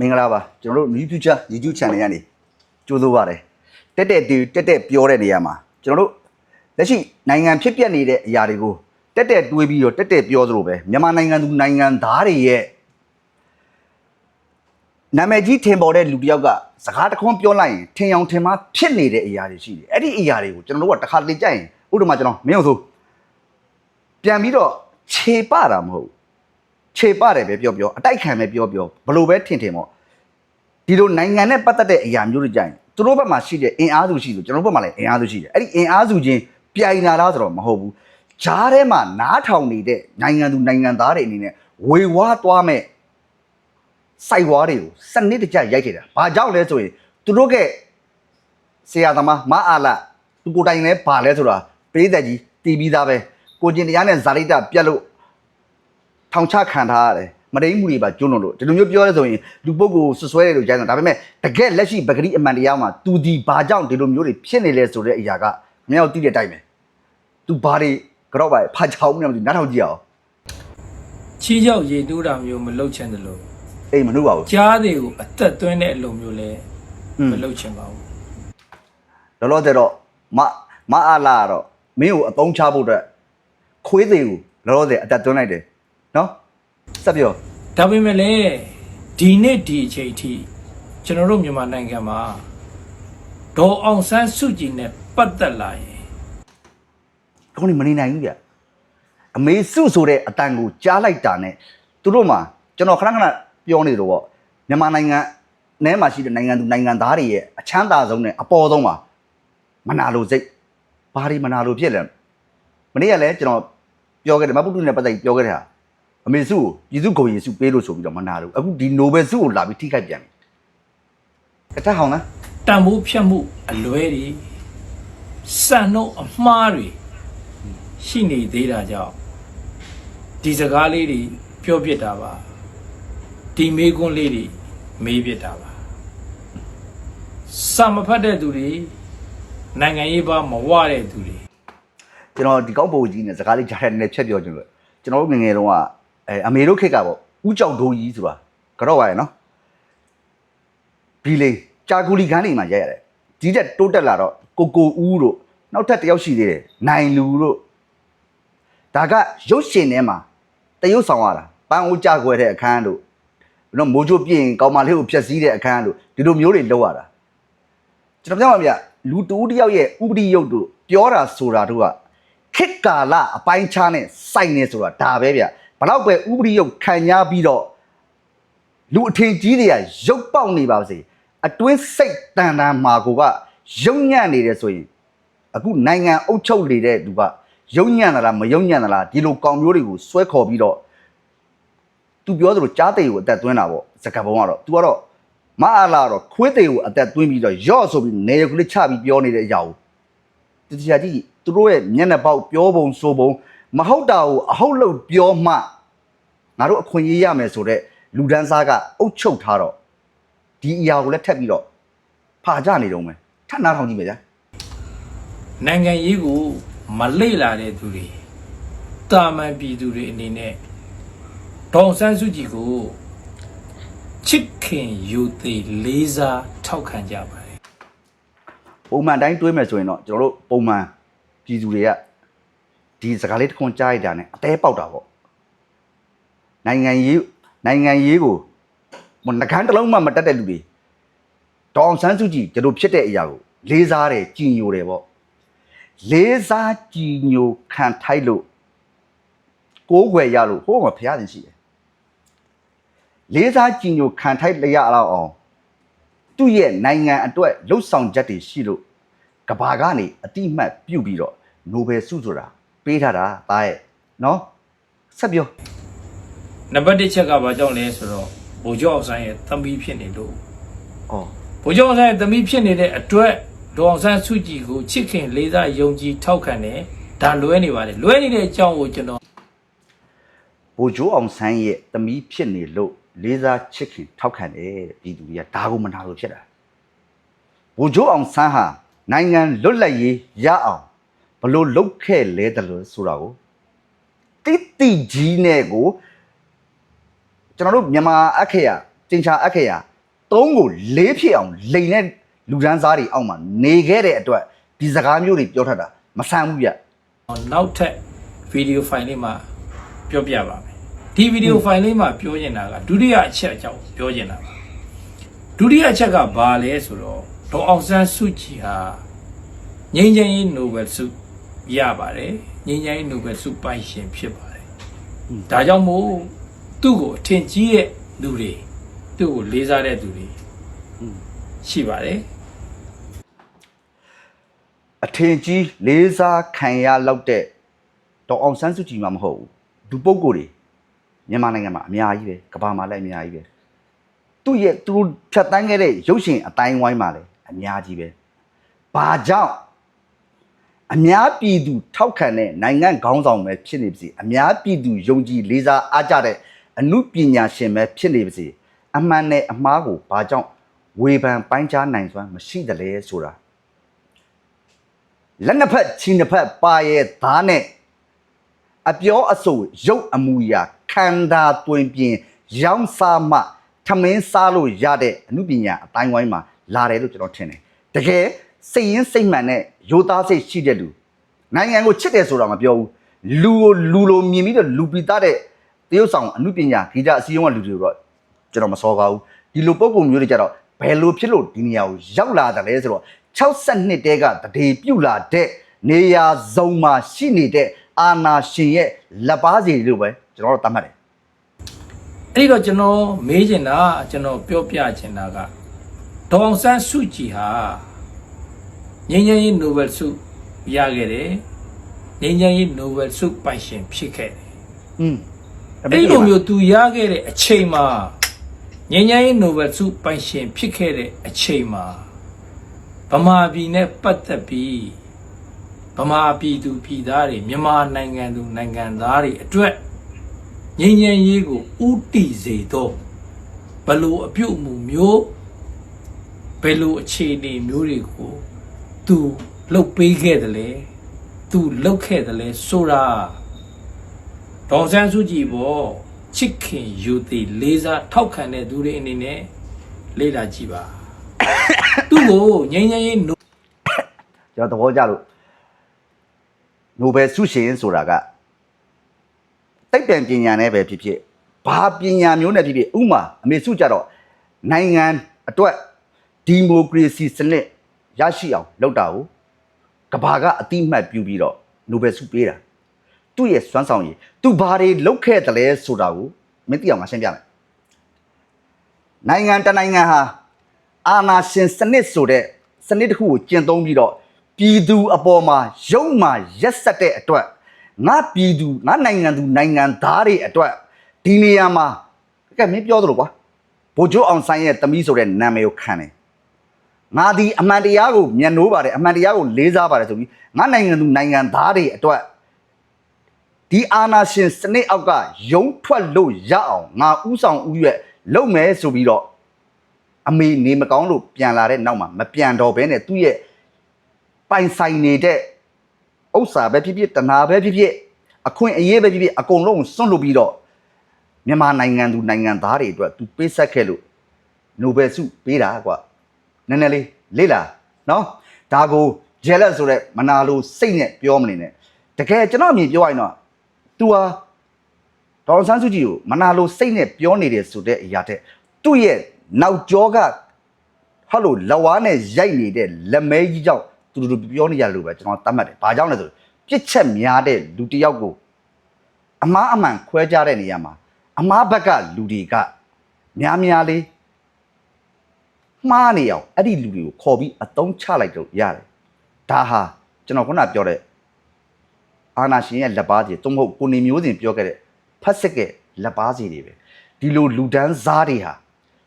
မင်္ဂလာပါကျွန်တော်တို့ New Future YouTube Channel ကနေကြိုးဆိုပါရစေတက်တက်တူတက်တက်ပြောတဲ့နေရာမှာကျွန်တော်တို့လက်ရှိနိုင်ငံဖြစ်ပျက်နေတဲ့အရာတွေကိုတက်တက်တွေးပြီးတော့တက်တက်ပြောသလိုပဲမြန်မာနိုင်ငံသူနိုင်ငံသားတွေရဲ့နာမည်ကြီးထင်ပေါ်တဲ့လူတစ်ယောက်ကစကားတစ်ခွန်းပြောလိုက်ရင်ထင်အောင်ထင်မှားဖြစ်နေတဲ့အရာတွေရှိတယ်အဲ့ဒီအရာတွေကိုကျွန်တော်တို့ကတစ်ခါတလေကြိုက်ရင်ဥပမာကျွန်တော်မင်းတို့ဆိုပြန်ပြီးတော့ခြေပတာမဟုတ်ဘူး ခြေပါတယ်ပဲပြောပြောအတိုက်ခံပဲပြောပြောဘလို့ပဲထင်ထင်ပေါ့ဒီလိုနိုင်ငံနဲ့ပတ်သက်တဲ့အရာမျိုးတွေကြရင်သူတို့ဘက်မှာရှိတဲ့အင်အားစုရှိလို့ကျွန်တော်တို့ဘက်မှာလည်းအင်အားစုရှိတယ်အဲ့ဒီအင်အားစုချင်းပြိုင်လာလားဆိုတော့မဟုတ်ဘူးဂျားထဲမှာနားထောင်နေတဲ့နိုင်ငံသူနိုင်ငံသားတွေအနေနဲ့ဝေဝါးသွားမဲ့စိုက်ဝါးတွေကိုစနစ်တကျရိုက်ခဲ့တာဘာကြောင့်လဲဆိုရင်သူတို့ကဆရာသမားမအားလာသူကိုယ်တိုင်လည်းဘာလဲဆိုတာပြည်သက်ကြီးတီးပြီးသားပဲကိုကျင်တရားနဲ့ဇာတိတပြတ်လို့ ထောင်ချခံထားရတယ်မတိမ်မှုတွေပါကျွန်းလို့ဒီလိုမျိုးပြောရဲဆိုရင်လူပုဂ္ဂိုလ်ဆွဆွဲတယ်လို့ကြားတယ်ဒါပေမဲ့တကယ်လက်ရှိပဂတိအမှန်တရားမှာသူဒီဘာကြောင့်ဒီလိုမျိုးတွေဖြစ်နေလဲဆိုတဲ့အရာကမင်းတို့သိတဲ့အတိုင်းပဲသူဘာတွေကြောက်ပါဖာချောင်းမလဲမသိဘူးနားထောင်ကြည့်အောင်ချီးကြောက်ရေတူးတာမျိုးမလုပ်ချင်တယ်လို့အေးမနှုတ်ပါဘူးကြားတွေကိုအသက်သွင်းတဲ့အလုပ်မျိုးလည်းอืมမလုပ်ချင်ပါဘူးလောလောဆယ်တော့မမအားလာတော့မင်းကိုအသုံးချဖို့အတွက်ခွေးသေးကိုလောလောဆယ်အတက်သွင်းလိုက်တယ် နော်စက်ပြောဒါပေမဲ့လည်းဒီနေ့ဒီအချိန်အထိကျွန်တော်တို့မြန်မာနိုင်ငံမှာဒေါ်အောင်ဆန်းစုကြည်နဲ့ပတ်သက်လာရင်ကောင်းနေမနေနိုင်ဘူးဗျအမေစုဆိုတဲ့အတန်ကိုကြားလိုက်တာနဲ့သူတို့မှာကျွန်တော်ခဏခဏပြောနေတော့ဗောမြန်မာနိုင်ငံနဲမှာရှိတဲ့နိုင်ငံသူနိုင်ငံသားတွေရဲ့အချမ်းသာဆုံးနဲ့အပေါ်ဆုံးမှာမနာလိုစိတ်ဘာတွေမနာလိုဖြစ်လဲမနေ့ကလည်းကျွန်တော်ပြောခဲ့တယ်မပုတုနဲ့ပတ်သက်ပြီးပြောခဲ့တဲ့ဟာ အမေစုကိုပြည်စုကုန်ရည်စုပေးလို့ဆိုပြီးတော့မနာလို့အခုဒီနိုဘယ်စုကိုလာပြီးထိခိုက်ပြန်ပြီကတဟောင်းလားတန်ဖိုးဖြတ်မှုအလွဲတွေစံနှုန်းအမှားတွေရှိနေသေးတာကြောင့်ဒီစကားလေးတွေပြောပြတာပါဒီမေးခွန်းလေးတွေမေးပြတာပါစာမဖတ်တဲ့သူတွေနိုင်ငံရေးပါမဝတဲ့သူတွေကျွန်တော်ဒီကောက်ပုံကြီးနဲ့စကားလေးကြားတဲ့နည်းနည်းဖြတ်ပြောချင်လို့ကျွန်တော်တို့ငယ်ငယ်တုန်းက အဲအမေတို့ခေတ်ကပေါ့ဥကြောက်ဒိုးကြီးဆိုတာကတော့ပါရဲ့နော်ဘီလေးကြာကူလီကန်းနေမှာရိုက်ရတယ်ဒီတက်တိုးတက်လာတော့ကိုကိုဦးတို့နောက်ထပ်တစ်ယောက်ရှိသေးတယ်နိုင်လူတို့ဒါကရုပ်ရှင်ထဲမှာတရုပ်ဆောင်ရတာပန်းဦးကြခွဲတဲ့အခန်းတို့နော်မိုးချိုးပြင်ကောင်မလေးကိုဖျက်ဆီးတဲ့အခန်းတို့ဒီလိုမျိုးတွေလောက်ရတာကျွန်တော်ပြောမှာဗျလူတူတယောက်ရဲ့ဥပဒေရုပ်တို့ပြောတာဆိုတာတို့ကခစ်ကာလအပိုင်းခြားနဲ့စိုက်နေဆိုတာဒါပဲဗျ ဘလောက်ပဲဥပဒေရုပ်ခံညာပြီးတော့လူအထင်ကြီးတွေကရုပ်ပေါက်နေပါစေအတွင်းစိတ်တန်တန်မာကိုကရုံညံ့နေတယ်ဆိုရင်အခုနိုင်ငံအုပ်ချုပ်နေတဲ့သူကရုံညံ့သလားမရုံညံ့သလားဒီလိုကောင်မျိုးတွေကိုဆွဲခေါ်ပြီးတော့ तू ပြောသလိုကြားသိကိုအသက်သွင်းတာပေါ့စကပုံကတော့ तू ကတော့မအားလာတော့ခွေးသိကိုအသက်သွင်းပြီးတော့ရော့ဆိုပြီးနေရကလေးချပြီးပြောနေတဲ့အရာကိုတရားကြီးသူတို့ရဲ့မျက်နှာပေါက်ပြောပုံဆိုပုံ မဟုတ်တာကိုအဟုတ်လို့ပြောမှငါတို့အခွင့်အရေးရမယ်ဆိုတော့လူဒန်းစားကအုတ်ချုပ်ထားတော့ဒီအရာကိုလည်းထပ်ပြီးတော့ဖာကြနေတော့မယ်ထပ်နားထောင်ကြည့်မယ်ဗျာနိုင်ငံရေးကိုမလေ့လာတဲ့သူတွေတာမန်ပြည်သူတွေအနေနဲ့ဒေါ်အောင်ဆန်းစုကြည်ကိုချစ်ခင်ယူသေးလေးစားထောက်ခံကြပါတယ်ပုံမှန်တိုင်းတွေးမယ်ဆိုရင်တော့ကျွန်တော်တို့ပုံမှန်ပြည်သူတွေက ဒီစကားလေးတစ်ခွန်းကြားရတာနဲ့အသေးပေါက်တာပေါ့နိုင်ငံရေးနိုင်ငံရေးကိုမနှကန်းတစ်လုံးမှမတက်တဲ့လူတွေဒေါအောင်ဆန်းစုကြည်ဒီလိုဖြစ်တဲ့အရာကိုလေးစားတယ်ကြည်ညိုတယ်ပေါ့လေးစားကြည်ညိုခံထိုက်လို့ကိုးွယ်ရလို့ဟိုးမှာဖရားတင်ရှိတယ်လေးစားကြည်ညိုခံထိုက်လျက်အောင်အောင်သူ့ရဲ့နိုင်ငံအတွက်လှုပ်ဆောင်ချက်တွေရှိလို့ကဘာကနေအတိအမှတ်ပြုတ်ပြီးတော့နိုဘယ်ဆုဆိုတာ ပေးထားတာဒါရဲ့နော်ဆက်ပြောနံပါတ်1ချက်ကဘာကြောင့်လဲဆိုတော့ဗိုလ်ချုပ်အောင်ဆန်းရဲ့သမီးဖြစ်နေလို့ဩဗိုလ်ချုပ်အောင်ဆန်းရဲ့သမီးဖြစ်နေတဲ့အတွက်ဒေါ်အောင်ဆန်းစုကြည်ကိုချစ်ခင်လေးစားယုံကြည်ထောက်ခံတယ်ဒါလွဲနေပါတယ်လွဲနေတဲ့အကြောင်းကိုကျွန်တော်ဘိုလ်ချိုးအောင်ဆန်းရဲ့သမီးဖြစ်နေလို့လေးစားချစ်ခင်ထောက်ခံတယ်တဲ့ပြည်သူတွေကဒါကိုမနာလို့ဖြစ်တာဘိုလ်ချိုးအောင်ဆန်းဟာနိုင်ငံလွတ်လပ်ရေးရအောင်ဘ လို့လုတ်ခဲ့လဲတယ်လို့ဆိုတာကိုတိတိကြီးနဲ့ကိုကျွန်တော်တို့မြန်မာအခေယကျင်ချာအပ်ခဲ့ရသုံးကိုလေးဖြစ်အောင်လိန်တဲ့လူဒန်းစားတွေအောက်မှာနေခဲ့တဲ့အတွက်ဒီစကားမျိုးတွေပြောထတာမဆန်းဘူးဗျနောက်ထပ်ဗီဒီယိုဖိုင်လေးမှာပြောပြပါမယ်ဒီဗီဒီယိုဖိုင်လေးမှာပြောနေတာကဒုတိယအချက်အကြောင်းပြောနေတာပါဒုတိယအချက်ကဘာလဲဆိုတော့ဒေါအောင်ဆန်းစုကြည်ဟာငြိမ်းချမ်းရေးနိုဘယ်ဆု ရပါတယ်ငြိမ်းချမ်းရေးနိုဘယ်ဆုပိုင်ရှင်ဖြစ်ပါတယ်ဒါကြောင့်မို့သူ့ကိုအထင်ကြီးတဲ့လူတွေသူ့ကိုလေးစားတဲ့သူတွေရှိပါတယ်အထင်ကြီးလေးစားခံရလောက်တဲ့ဒေါအောင်ဆန်းစုကြည်မှမဟုတ်ဘူးလူပုဂ္ဂိုလ်တွေမြန်မာနိုင်ငံမှာအများကြီးပဲကမ္ဘာမှာလည်းအများကြီးပဲသူ့ရဲ့သူတို့ဖြတ်တန်းခဲ့တဲ့ရုပ်ရှင်အတိုင်းဝိုင်းမှာလည်းအများကြီးပဲဘာကြောင့် အများပြည်သူထောက်ခံတဲ့နိုင်ငံခေါင်းဆောင်ပဲဖြစ်နေပါစေအများပြည်သူယုံကြည်လေးစားအားကြတဲ့အမှုပညာရှင်ပဲဖြစ်နေပါစေအမှန်နဲ့အမှားကိုဘာကြောင့်ဝေဖန်ပိုင်းခြားနိုင်စွမ်းမရှိတယ်လဲဆိုတာလက်နှစ်ဖက်ချင်းနှစ်ဖက်ပါရဲ့သားနဲ့အပြောအဆိုရုပ်အမူအရာခန္ဓာတွင်ပြင်ရောင်းစားမှထမင်းစားလို့ရတဲ့အမှုပညာအတိုင်းဝိုင်းမှာလာတယ်လို့ကျွန်တော်ထင်တယ်တကယ် စိတ်ရင်းစိတ်မှန်နဲ့ရိုသားစိတ်ရှိတဲ့လူနိုင်ငံကိုချစ်တယ်ဆိုတာမပြောဘူးလူကိုလူလိုမြင်ပြီးတော့လူပိသားတဲ့တရုတ်ဆောင်အမှုပညာဂီတအစည်းအဝေးကလူတွေတော့ကျွန်တော်မစောကားဘူးဒီလိုပုံပုံမျိုးတွေကြတော့ဘယ်လိုဖြစ်လို့ဒီနေရာကိုရောက်လာတယ်လဲဆိုတော့62တဲကတရေပြုတ်လာတဲ့နေရာစုံမှာရှိနေတဲ့အာနာရှင်ရဲ့လက်ပါစီလို့ပဲကျွန်တော်တို့သတ်မှတ်တယ်အဲ့ဒီတော့ကျွန်တော်မေးချင်တာကျွန်တော်ပြောပြချင်တာကဒေါအောင်ဆန်းစုကြည်ဟာ ငြိမ်းချမ်းရေးနိုဘယ်ဆုရခဲ့တယ်ငြိမ်းချမ်းရေးနိုဘယ်ဆုပိုင်ရှင်ဖြစ်ခဲ့တယ်อืมအဲ့ဒီလိုမျိုးသူရခဲ့တဲ့အချိန်မှာငြိမ်းချမ်းရေးနိုဘယ်ဆုပိုင်ရှင်ဖြစ်ခဲ့တဲ့အချိန်မှာဗမာပြည်နဲ့ပတ်သက်ပြီးဗမာပြည်သူပြည်သားတွေမြန်မာနိုင်ငံသူနိုင်ငံသားတွေအတွက်ငြိမ်းချမ်းရေးကိုဥတီစေတော့ဘလို့အပြုတ်အမူမျိုးဘယ်လိုအခြေအနေမျိုးတွေကို သူလှုပ်ပေးခဲ့တယ်လေသူလှုပ်ခဲ့တယ်လေဆိုတာဒေါန်ဆန်းစုကြည်ဘောချစ်ခင်ယူသည်လေးစားထောက်ခံတဲ့သူတွေအနေနဲ့လေ့လာကြည့်ပါသူ့ကိုငြိမ်းချမ်းရေးနိုကျွန်တော်သဘောကျလို့နိုဘယ်ဆုရှင်ဆိုတာကတိတ်ပြန်ပညာနဲ့ပဲဖြစ်ဖြစ်ဘာပညာမျိုးနဲ့ဖြစ်ဖြစ်ဥမာအမေစုကြတော့နိုင်ငံအတွက်ဒီမိုကရေစီစနစ် ရရှိအောင်လုပ်တာကိုကဘာကအတိအမှတ်ပြုပြီးတော့နိုဘယ်ဆုပေးတာသူ့ရဲ့စွမ်းဆောင်ရည်သူဘာတွေလုပ်ခဲ့တယ်လဲဆိုတာကိုမင်းသိအောင်ငါရှင်းပြမယ်နိုင်ငံတစ်နိုင်ငံဟာအာနာရှင်စနစ်ဆိုတဲ့စနစ်တစ်ခုကိုကျင့်သုံးပြီးတော့ပြည်သူအပေါ်မှာရုံမှရက်ဆက်တဲ့အတွက်ငါပြည်သူငါနိုင်ငံသူနိုင်ငံသားတွေအတွက်ဒီနေရာမှာကဲမင်းပြောသလိုကွာဗိုလ်ချုပ်အောင်ဆိုင်ရဲ့တမီးဆိုတဲ့နာမည်ကိုခံတယ် ငါဒီအမှန်တရားကိုမျက်နှိုးပါတယ်အမှန်တရားကိုလေးစားပါတယ်ဆိုပြီးငါနိုင်ငံသူနိုင်ငံသားတွေအတွက်ဒီအာနာရှင်စနစ်အောက်ကယုံထွက်လို့ရအောင်ငါဥဆောင်ဥရွက်လုပ်မယ်ဆိုပြီးတော့အမေနေမကောင်းလို့ပြန်လာတဲ့နောက်မှာမပြန်တော့ဘဲနဲ့သူ့ရဲ့ပိုင်ဆိုင်နေတဲ့ဥစ္စာပဲဖြစ်ဖြစ်တဏှာပဲဖြစ်ဖြစ်အခွင့်အရေးပဲဖြစ်ဖြစ်အကုန်လုံးစွန့်လွတ်ပြီးတော့မြန်မာနိုင်ငံသူနိုင်ငံသားတွေအတွက်သူပေးဆက်ခဲ့လို့နိုဘယ်ဆုပေးတာကွာ နည်းနည်းလေးလေ့လာနော်ဒါကို jealous ဆိုတဲ့မနာလိုစိတ်နဲ့ပြောမနေနဲ့တကယ်ကျွန်တော်အမြင်ပြောရရင်တော့ तू ဟာဒေါ်အောင်ဆန်းစုကြည်ကိုမနာလိုစိတ်နဲ့ပြောနေတယ်ဆိုတဲ့အရာတဲ့သူ့ရဲ့နောက်ကျောကဟာလို့လဝါးနဲ့ရိုက်နေတဲ့လက်မဲကြီးကြောင့်သူတို့ပြောနေရလို့ပဲကျွန်တော်တတ်မှတ်တယ်။ဘာကြောင့်လဲဆိုပြစ်ချက်များတဲ့လူတစ်ယောက်ကိုအမားအမှန်ခွဲခြားတဲ့နေရာမှာအမားဘက်ကလူတွေကများများလေး မှားနေအောင်အဲ့ဒီလူတွေကိုခေါ်ပြီးအတုံးချလိုက်တော့ရတယ်။ဒါဟာကျွန်တော်ခုနပြောတဲ့အာနာရှင်ရဲ့လက်ပါစီတုံးမဟုတ်ကိုနေမျိုးစဉ်ပြောခဲ့တဲ့ဖတ်စစ်ရဲ့လက်ပါစီတွေပဲဒီလိုလူဒန်းစားတွေဟာ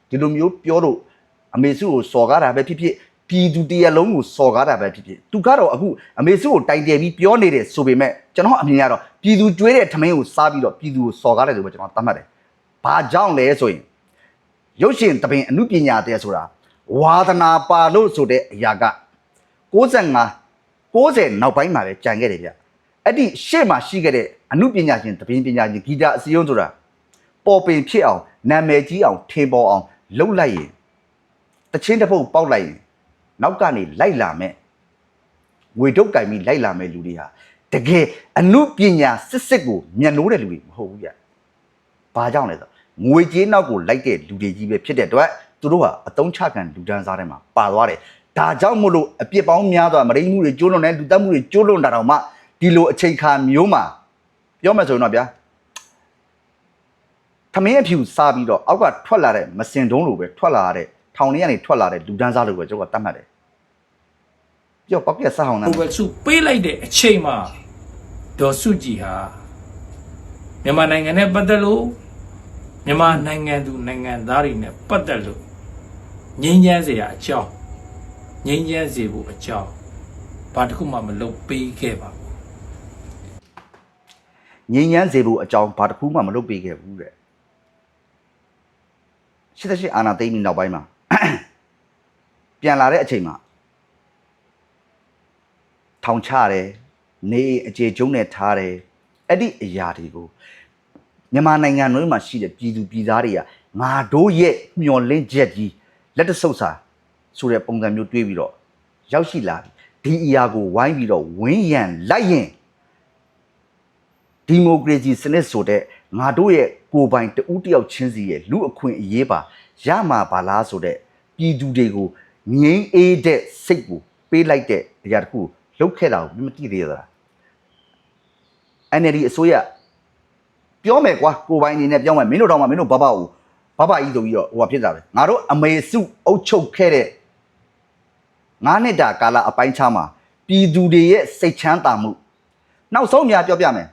ဒီလိုမျိုးပြောလို့အမေစုကိုစော်ကားတာပဲဖြစ်ဖြစ်ပြည်သူတရက်လုံးကိုစော်ကားတာပဲဖြစ်ဖြစ်သူကတော့အခုအမေစုကိုတိုင်တယ်ပြီးပြောနေတယ်ဆိုပေမဲ့ကျွန်တော်အမြင်ကတော့ပြည်သူကျွေးတဲ့ထမင်းကိုစားပြီးတော့ပြည်သူကိုစော်ကားတယ်လို့ပဲကျွန်တော်သတ်မှတ်တယ်။ဘာကြောင့်လဲဆိုရင်ရုပ်ရှင်တပင်အမှုပညာတဲ့ဆိုတာ ဝါသနာပါလို့ဆိုတဲ့အရာက65 90နောက်ပိုင်းမှာပဲကြံခဲ့တယ်ဗျ။အဲ့ဒီရှေ့မှာရှိခဲ့တဲ့အမှုပညာရှင်တပင်ပညာရှင်ဂီတအစည်းအရုံးဆိုတာပေါ်ပင်ဖြစ်အောင်နာမည်ကြီးအောင်ထင်ပေါ်အောင်လှုပ်လိုက်ရင်တချင်းတစ်ပုတ်ပေါက်လိုက်ရင်နောက်ကနေလိုက်လာမဲ့ငွေတုတ်ကင်ပြီးလိုက်လာမဲ့လူတွေဟာတကယ်အမှုပညာစစ်စစ်ကိုမျက်နှိုးတဲ့လူတွေမဟုတ်ဘူးဗျ။ဘာကြောင့်လဲဆိုတော့ငွေကြေးနောက်ကိုလိုက်တဲ့လူတွေကြီးပဲဖြစ်တဲ့အတွက် သူတို့ဟာအတုံးချခံလူဒန်းစားထဲမှာပါသွားတယ်။ဒါကြောင့်မို့လို့အပြစ်ပေါင်းများစွာမရင်းမှုတွေကျိုးလွန်တဲ့လူတက်မှုတွေကျိုးလွန်တာတော့မှဒီလိုအချိန်ခါမျိုးမှာပြောမှဆိုရင်တော့ဗျာသမင်းအဖြူစားပြီးတော့အောက်ကထွက်လာတဲ့မစင်တုံးလိုပဲထွက်လာတဲ့ထောင်ထဲကနေထွက်လာတဲ့လူဒန်းစားလိုပဲကျွန်တော်ကတတ်မှတ်တယ်။ပြောပောက်ပြက်စားအောင်ဟိုလားဘက်စုပေးလိုက်တဲ့အချိန်မှာဒေါ်စုကြည်ဟာမြန်မာနိုင်ငံနဲ့ပတ်သက်လို့မြန်မာနိုင်ငံသူနိုင်ငံသားတွေနဲ့ပတ်သက်လို့ ငြိမ်းချမ်းစေရအကြောင်းငြိမ်းချမ်းစေဖို့အကြောင်းဘာတစ်ခုမှမလုပ်ပေးခဲ့ပါဘူးငြိမ်းချမ်းစေဖို့အကြောင်းဘာတစ်ခုမှမလုပ်ပေးခဲ့ဘူးတဲ့ရှစ်သက်ရှစ်အာနာသိမ့်ပြီးနောက်ပိုင်းမှာပြန်လာတဲ့အချိန်မှာထောင်ချတယ်နေအိမ်အခြေကျုံနဲ့ထားတယ်အဲ့ဒီအရာတွေကိုမြန်မာနိုင်ငံတွင်းမှာရှိတဲ့ပြည်သူပြည်သားတွေကငါတို့ရဲ့မျော်လင့်ချက်ကြီး လက်တဆုပ်စာဆိုတဲ့ပုံစံမျိုးတွေးပြီးတော့ရောက်ရှိလာပြီဒီအရာကိုဝိုင်းပြီးတော့ဝင်းရံလိုက်ရင်ဒီမိုကရေစီစနစ်ဆိုတဲ့ငါတို့ရဲ့ကိုယ်ပိုင်တဦးတစ်ယောက်ချင်းစီရဲ့လူအခွင့်အရေးပါရမှာပါလားဆိုတဲ့ပြည်သူတွေကိုငြိမ်းအေးတဲ့စိတ်ကိုပေးလိုက်တဲ့အရာတစ်ခုလုပ်ခဲ့တာကိုမသိသေးသလား NLD အစိုးရပြောမယ်ကွာကိုယ်ပိုင်အနေနဲ့ပြောမယ်မင်းတို့တော့မှမင်းတို့ဘဘကို ဘဘကြီးဆိုပြီးတော့ဟိုကဖြစ်တာပဲငါတို့အမေစုအုပ်ချုပ်ခဲ့တဲ့ငါးနှစ်တာကာလအပိုင်းခြားမှာပြည်သူတွေရဲ့စိတ်ချမ်းသာမှုနောက်ဆုံးများပြောပြမယ်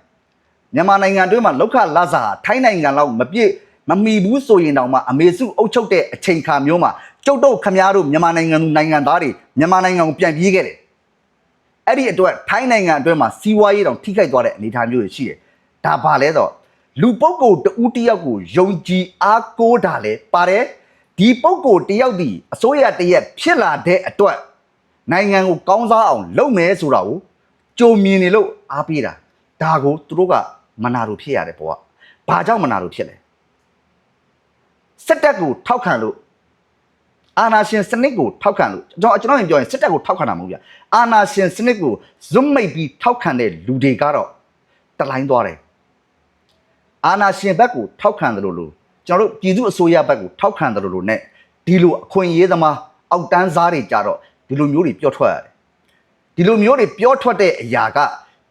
မြန်မာနိုင်ငံအတွင်းမှာလောက်ခလာစာထိုင်းနိုင်ငံလောက်မပြည့်မမီဘူးဆိုရင်တောင်မှအမေစုအုပ်ချုပ်တဲ့အချိန်ခါမျိုးမှာကျုပ်တို့ခမားတို့မြန်မာနိုင်ငံသူနိုင်ငံသားတွေမြန်မာနိုင်ငံကိုပြန်ပြေးခဲ့တယ်။အဲ့ဒီအတွက်ထိုင်းနိုင်ငံအတွင်းမှာစီးပွားရေးတောင်ထိခိုက်သွားတဲ့အနေအထားမျိုးတွေရှိတယ်။ဒါဘာလဲတော့ လူပုဂ္ဂိုလ်တဦးတစ်ယောက်ကိုယုံကြည်အားကိုးတာလဲပါတယ်။ဒီပုဂ္ဂိုလ်တစ်ယောက်ဒီအစိုးရတစ်ရက်ဖြစ်လာတဲ့အတွက်နိုင်ငံကိုကောင်းစားအောင် လုပ်မယ်ဆိုတာကိုကြုံမြင်နေလို့အားပေးတာဒါကိုသူတို့ကမနာလို့ဖြစ်ရတယ်ပေါ့ကဘာကြောင့်မနာလို့ဖြစ်လဲစက်တက်ကိုထောက်ခံလို့အာနာရှင်စနစ်ကိုထောက်ခံလို့ကျွန်တော်ကျွန်တော်ရင်ပြောရင်စက်တက်ကိုထောက်ခံတာမဟုတ်ဗျအာနာရှင်စနစ်ကိုဇွတ်မိတ်ပြီးထောက်ခံတဲ့လူတွေကတော့တလိုင်းသွားတယ် အာနာရှင်ဘက်ကိုထောက်ခံတယ်လို့လို့ကျွန်တော်တို့ပြည်သူအစိုးရဘက်ကိုထောက်ခံတယ်လို့လို့ ਨੇ ဒီလိုအခွင့်အရေးသမားအောက်တန်းစားတွေကြတော့ဒီလိုမျိုးတွေပြောထွက်ရတယ်ဒီလိုမျိုးတွေပြောထွက်တဲ့အရာက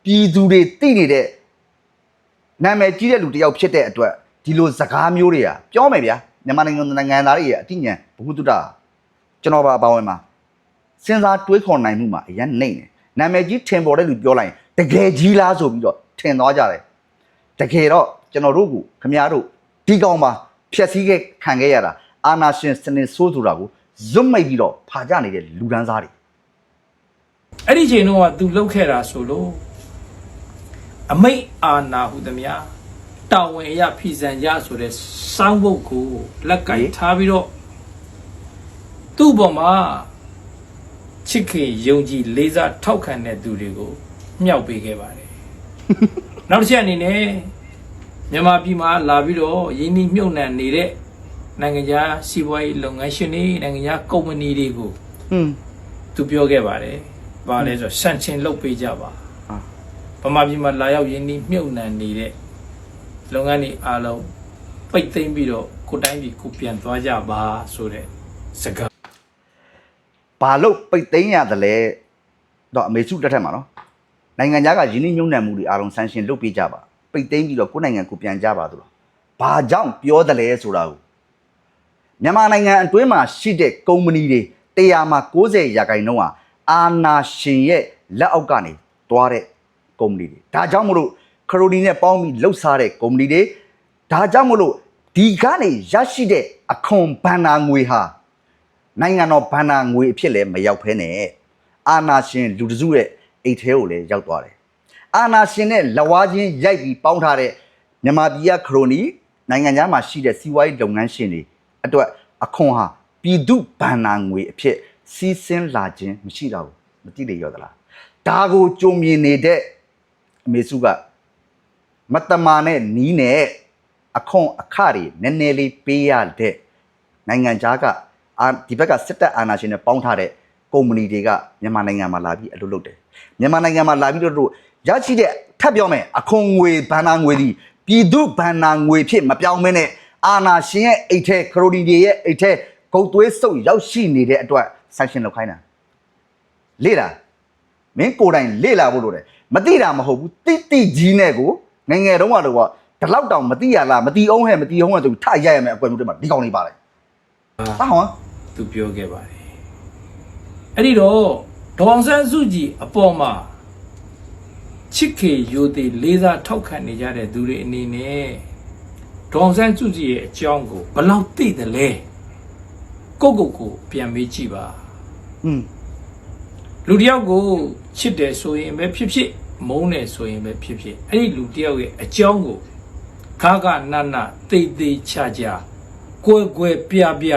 ပြည်သူတွေသိနေတဲ့နာမည်ကြီးတဲ့လူတစ်ယောက်ဖြစ်တဲ့အတွက်ဒီလိုစကားမျိုးတွေကပြောမယ်ဗျာမြန်မာနိုင်ငံနိုင်ငံသားတွေရဲ့အတိညာဘုဟုတ္တကျွန်တော်ပါအပါဝင်မှာစဉ်းစားတွေးခေါ်နိုင်မှုမှာအရင်နှိမ့်တယ်နာမည်ကြီးထင်ပေါ်တဲ့လူပြောလိုက်ရင်တကယ်ကြီးလားဆိုပြီးတော့ထင်သွားကြတယ်တကယ်တော့ ကျွန်တော်တို့ကခမည်းတော်ဒီကောင်မှာဖြက်စည်းခဲ့ခံခဲ့ရတာအာနာရှင်စနစ်ဆိုးဆိုတာကိုဇွတ်မိတ်ပြီးတော့ဖာကြနေတဲ့လူဒန်းစားတွေအဲ့ဒီချိန်တော့ကသူလှုပ်ခဲ့တာဆိုလို့အမိတ်အာနာဟုသမျှတာဝန်အရဖီဆန်ကြဆိုတဲ့စောင်းဘုတ်ကိုလက်ကင်ထားပြီးတော့သူ့ဘောမှာချစ်ခင်ယုံကြည်လေးစားထောက်ခံတဲ့သူတွေကိုမြှောက်ပေးခဲ့ပါတယ်နောက်တစ်ချက်အနေနဲ့ မြန်မာပြည်မှာလာပြီးတော့ရင်းနှီးမြှုပ်နှံနေတဲ့နိုင်ငံခြားစီးပွားရေးလုပ်ငန်းရှင်တွေနိုင်ငံခြားကုမ္ပဏီတွေကိုဟွန်းသူပြောခဲ့ပါတယ်။ဘာလဲဆိုတော့ဆန့်ကျင်လုပ်ပေးကြပါဟာ။ဗမာပြည်မှာလာရောက်ရင်းနှီးမြှုပ်နှံနေတဲ့လုပ်ငန်းတွေအားလုံးပိတ်သိမ်းပြီးတော့ကိုယ်တိုင်းပြည်ကိုပြန်သွားကြပါဆိုတဲ့စကားဘာလို့ပိတ်သိမ်းရတယ်လဲတော့အမေစုတက်ထက်မှာနော်နိုင်ငံသားကယင်းနှိမ့်ညုံနှံမှုတွေအားလုံးဆန်းရှင်းလုပ်ပေးကြပါ ပိတ်သိမ်းပြီးတော့ကိုယ်နိုင်ငံကိုပြန်ကြပါသူလို့ဘာကြောင့်ပြောတယ်လဲဆိုတာကိုမြန်မာနိုင်ငံအတွင်းမှာရှိတဲ့ကုမ္ပဏီတွေတရားမှာ90ရာခိုင်နှုန်းဟာအာနာရှင်ရဲ့လက်အောက်ကနေတွားတဲ့ကုမ္ပဏီတွေဒါကြောင့်မလို့ခရိုဒီနဲ့ပေါင်းပြီးလှုပ်ရှားတဲ့ကုမ္ပဏီတွေဒါကြောင့်မလို့ဒီကနေရရှိတဲ့အခွန်ဘဏ္ဍာငွေဟာနိုင်ငံတော်ဘဏ္ဍာငွေအဖြစ်လည်းမရောက်ဖဲနဲ့အာနာရှင်လူတစုရဲ့အိတ်ထဲကိုလည်းရောက်သွားတယ် အာနာရှင်နဲ့လဝါချင်းရိုက်ပြီးပေါင်းထားတဲ့မြန်မာပြည်ကခရိုနီနိုင်ငံသားမှာရှိတဲ့စီးပွားရေးလုပ်ငန်းရှင်တွေအတွက်အခွန်ဟာပြည်သူဘဏ္ဍာငွေအဖြစ်စီးဆင်းလာခြင်းမရှိတော့ဘူးမသိလေရောသလားဒါကိုကြုံမြင်နေတဲ့အမေစုကမတ္တမာနဲ့နီးနဲ့အခွန်အခတွေနည်းနည်းလေးပေးရတဲ့နိုင်ငံခြားကအာဒီဘက်ကစစ်တပ်အာဏာရှင်နဲ့ပေါင်းထားတဲ့ကုမ္ပဏီတွေကမြန်မာနိုင်ငံမှာလာပြီးအလုပ်လုပ်တယ်မြန်မာနိုင်ငံမှာလာပြီးတော့တို့ ရရှိတဲ့ထပ်ပြောမယ်အခွန်ငွေဘဏ္ဍာငွေဒီပြည်သူဘဏ္ဍာငွေဖြစ်မပြောင်းမနဲ့အာဏာရှင်ရဲ့အိတ်ထဲခရိုဒီတွေရဲ့အိတ်ထဲဂုတ်သွေးစုပ်ရောက်ရှိနေတဲ့အတွက်ဆန့်ရှင်လုပ်ခိုင်းတာလေ့လာမင်းကိုယ်တိုင်လေ့လာဖို့လိုတယ်မသိတာမဟုတ်ဘူးတိတိကြီးနဲ့ကိုငယ်ငယ်တုန်းကတော့ဒီလောက်တောင်မသိရလားမသိအောင်ဟဲ့မသိအောင်ဟဲ့ဆိုပြီးထရရမယ်အကွယ်မျိုးတွေမှာဒီကောင်လေးပါတယ်ဟာဟောသူပြောခဲ့ပါတယ်အဲ့ဒီတော့ဒေါအောင်ဆန်းစုကြည်အပေါ်မှာ ချစ်ခေယိုသေးလေးစားထောက်ခံနေကြတဲ့သူတွေအနေနဲ့ဒေါအောင်ဆန်းစုကြည်ရဲ့အကြောင်းကိုဘယ်လောက်သိတယ်လဲကိုယ့်ကိုယ်ကိုပြန်မေးကြည့်ပါอืมလူတစ်ယောက်ကိုချစ်တယ်ဆိုရင်ပဲဖြစ်ဖြစ်မုန်းတယ်ဆိုရင်ပဲဖြစ်ဖြစ်အဲ့ဒီလူတစ်ယောက်ရဲ့အကြောင်းကိုခါခနနတိတ်တိတ်ချာချာကွယ်ကွယ်ပြပြ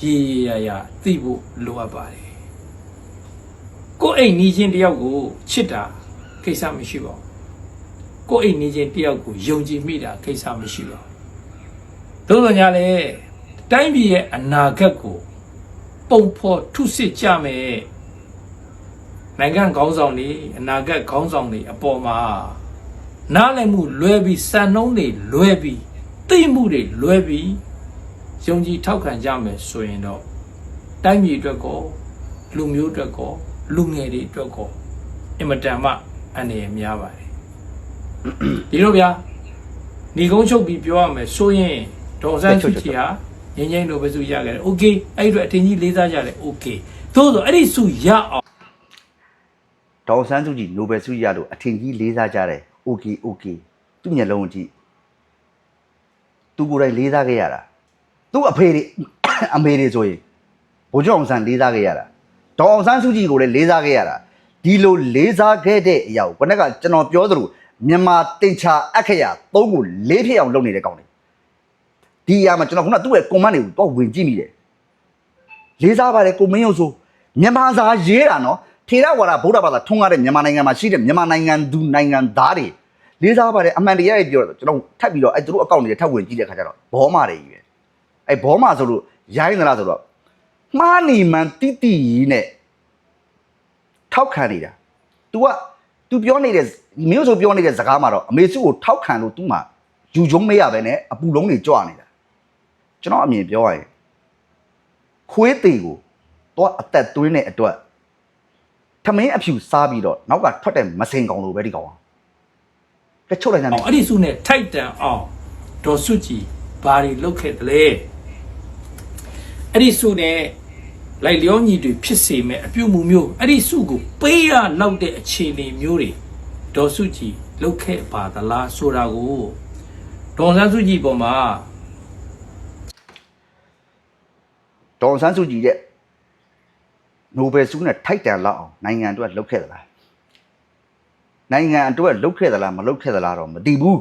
ရေရေရရသိဖို့လိုအပ်ပါတယ်ကိုယ်အိမ်နီးချင်းတစ်ယောက်ကိုချစ်တာ ကိစ္စမရှိပါဘူးကိုယ်အိမ်နီးချင်းတစ်ယောက်ကိုယုံကြည်မိတာကိစ္စမရှိပါဘူးသို့တော်ညာလေတိုင်းပြည်ရဲ့အနာဂတ်ကိုပုံဖော်ထုစစ်ကြမယ်နိုင်ငံခေါင်းဆောင်တွေအနာဂတ်ခေါင်းဆောင်တွေအပေါ်မှာနားလည်မှုလွဲပြီးစံနှုန်းတွေလွဲပြီးသိမှုတွေလွဲပြီးယုံကြည်ထောက်ခံကြမယ်ဆိုရင်တော့တိုင်းပြည်အတွက်ကောလူမျိုးအတွက်ကောလူငယ်တွေအတွက်ကောအင်မတန်မှ အန္တရာယ်များပါတယ်ဒီလိုဗျာညီကုန်းချုပ်ပြီးပြောရမယ်ဆိုရင်ဒေါ်စန်းချူချီဟာငင်းငင်းတို့ပဲစုရခဲ့တယ်โอเคအဲ့ဒီအတွက်အထင်ကြီးလေးစားကြတယ်โอเคသို့သောအဲ့ဒီစုရအောင် ဒေါ်ဆန်းစုကြည်နိုဘယ်ဆုရလို့အထင်ကြီးလေးစားကြတယ်โอเคโอเคသူ့မျက်လုံးကြည့်သူကိုယ်တိုင်လေးစားခဲ့ရတာသူ့အဖေတွေ အမေတွေဆိုရင်ဘိုးကျောင်းအောင်ဆန်းလေးစားခဲ့ရတာဒေါ်အောင်ဆန်းစုကြည်ကိုလည်းလေးစားခဲ့ရတာ ဒီလိုလေးစားခဲ့တဲ့အရာကိုခုနကကျွန်တော်ပြောသလိုမြန်မာတင်ချာအက္ခရာသုံးကိုလေးဖြစ်အောင်လုပ်နေတဲ့ကောင်တွေဒီအရာမှာကျွန်တော်ခုနသူ့ရဲ့ comment တွေကိုတော့ဝင်ကြည့်မိတယ်လေးစားပါတယ်ကိုမင်းရုပ်ဆိုမြန်မာစာရေးတာနော်ထေရဝါဒဗုဒ္ဓဘာသာထွန်းကားတဲ့မြန်မာနိုင်ငံမှာရှိတဲ့မြန်မာနိုင်ငံသူနိုင်ငံသားတွေလေးစားပါတယ်အမှန်တရားကြီးပြောတော့ကျွန်တော်ထပ်ပြီးတော့အဲသူတို့အကောင့်တွေထပ်ဝင်ကြည့်တဲ့ခါကျတော့ဘောမာတွေကြီးပဲအဲဘောမာဆိုလို့ရိုင်းသလားဆိုတော့မှားနေမှန်တိတိကြီးနဲ့ ထောက်ခံနေတာ तू က तू ပြောနေတဲ့မျိုးဆိုပြောနေတဲ့စကားမှာတော့အမေစုကိုထောက်ခံလို့ तू မှယူကျုံမရပဲနဲ့အပူလုံးတွေကြွနေတာကျွန်တော်အမြင်ပြောရရင် ခွေးသေးကိုတော့အသက်သွင်းတဲ့အတွက်ထမင်းအဖြူစားပြီးတော့နောက်ကထွက်တဲ့မစင်ကောင်လိုပဲဒီကောင်ကဲချုပ်လိုက်စမ်း အောင်အဲ့ဒီစုနဲ့ထိုက်တန်အောင်ဒေါ်စုကြည်ဘာတွေလုပ်ခဲ့တယ်လဲအဲ့ဒီစုနဲ့ လိုက်လျောညီတွေဖြစ်စေမဲ့အပြုတ်မှုမျိုးအဲ့ဒီစုကိုပေးရလောက်တဲ့အခြေအနေမျိုးတွေဒေါ်စုကြည်လုပ်ခဲ့ပါသလားဆိုတာကိုဒေါ်ဆန်းစုကြည်ပေါ်မှာဒေါ်ဆန်းစုကြည်တဲ့နိုဘယ်ဆုနဲ့ထိုက်တန်လောက်အောင်နိုင်ငံအတွက်လှုပ်ခဲ့သလားနိုင်ငံအတွက်လှုပ်ခဲ့သလားမလှုပ်ခဲ့သလားတော့မသိဘူး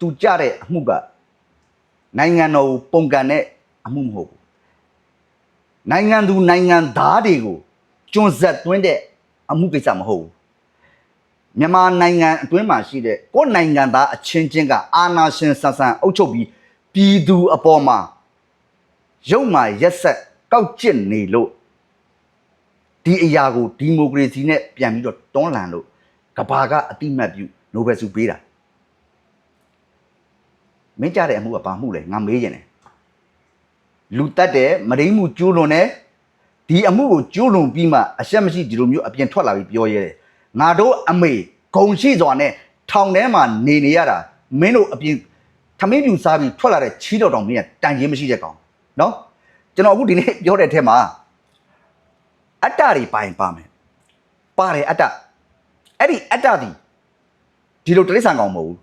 သူကြတဲ့အမှုကနိုင်ငံတော်ကိုပုံကန်တဲ့အမှုမဟုတ်ဘူး နိုင်ငံသူနိုင်ငံသားတွေကိုကျွန်းဆက်သွင်းတဲ့အမှုကိစ္စမဟုတ်ဘူးမြန်မာနိုင်ငံအတွင်းမှာရှိတဲ့ကိုယ်နိုင်ငံသားအချင်းချင်းကအာဏာရှင်ဆန်ဆန်အုပ်ချုပ်ပြီးပြည်သူအပေါ်မှာရုပ်မာရက်ဆက်ကောက်ကျစ်နေလို့ဒီအရာကိုဒီမိုကရေစီနဲ့ပြန်ပြီးတော့တွန်းလှန်လို့ကဘာကအတိမတ်ပြုနိုဘယ်ဆုပေးတာမင်းကြတဲ့အမှုကဘာမှုလဲငါမေးရင်တယ် လူတက်တယ်မရင်းမှုကျိုးလွန်တယ်ဒီအမှုကိုကျိုးလွန်ပြီးမှအရှက်မရှိဒီလိုမျိုးအပြင်ထွက်လာပြီးပြောရဲတယ်ငါတို့အမေဂုံရှိစွာနဲ့ထောင်ထဲမှာနေနေရတာမင်းတို့အပြင်ထမင်းပြူစားပြီးထွက်လာတဲ့ချီးတော်တောင်မင်းကတန်ရင်မရှိတဲ့ကောင်နော်ကျွန်တော်အခုဒီနေ့ပြောတဲ့အထက်မှာအတ္တတွေပါရင်ပါမယ်ပါတယ်အတ္တအဲ့ဒီအတ္တဒီဒီလိုတရိษံကောင်မဟုတ်ဘူး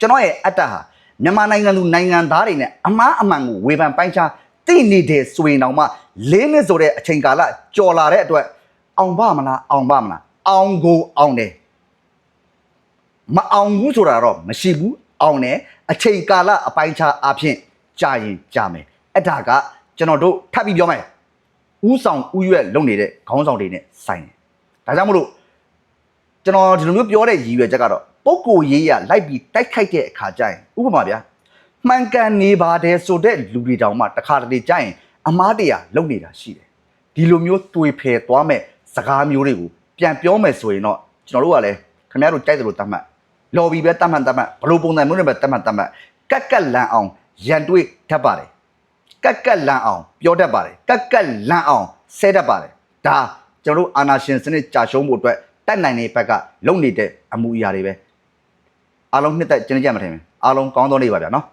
ကျွန်တော်ရဲ့အတ္တဟာမြန်မာနိုင်ငံသူနိုင်ငံသားတွေနဲ့အမားအမှန်ကိုဝေဖန်ပိုင်းခြား သိနေတဲ့ဆိုရင်တောင်မှလေးနှစ်ဆိုတဲ့အချိန်ကာလကြော်လာတဲ့အတွက်အောင်ပါမလားအောင်ပါမလားအောင်ကိုအောင်တယ်မအောင်ဘူးဆိုတာတော့မရှိဘူးအောင်တယ်အချိန်ကာလအပိုင်းခြားအဖြစ်ကြာရင်ကြာမယ်အဲ့ဒါကကျွန်တော်တို့ထပ်ပြီးပြောမယ်ဥဆောင်ဥရွက်လုပ်နေတဲ့ခေါင်းဆောင်တွေနဲ့ဆိုင်တယ်ဒါကြောင့်မလို့ကျွန်တော်ဒီလိုမျိုးပြောတဲ့ရည်ရွယ်ချက်ကတော့ပုံကိုရေးရလိုက်ပြီးတိုက်ခိုက်တဲ့အခါကျရင်ဥပမာဗျာ မှန်ကန်နေပါတယ်ဆိုတဲ့လူတွေတောင်မှတစ်ခါတလေကြာရင်အမားတရားလုံနေတာရှိတယ်ဒီလိုမျိုးတွေ့ဖယ်သွားမဲ့စကားမျိုးတွေကိုပြန်ပြောမယ်ဆိုရင်တော့ကျွန်တော်တို့ကလည်းခင်ဗျားတို့ကြိုက်တယ်လို့တတ်မှတ်လော်ဘီပဲတတ်မှတ်တတ်မှတ်ဘလို့ပုံစံမျိုးနဲ့ပဲတတ်မှတ်တတ်မှတ်ကက်ကက်လန်အောင်ရန်တွေးတတ်ပါတယ်ကက်ကက်လန့်အောင်ပြောတတ်ပါတယ်ကက်ကက်လန့်အောင်ဆဲတတ်ပါတယ်ဒါကျွန်တော်တို့အာနာရှင်စနစ်ကြာရှုံးဖို့အတွက်တက်နိုင်တဲ့ဘက်ကလုံနေတဲ့အမှုအရာတွေပဲအားလုံးနှစ်သက်ကျင်းကြမှာထင်တယ်အားလုံးကောင်းသောနေ့ပါဗျာနော်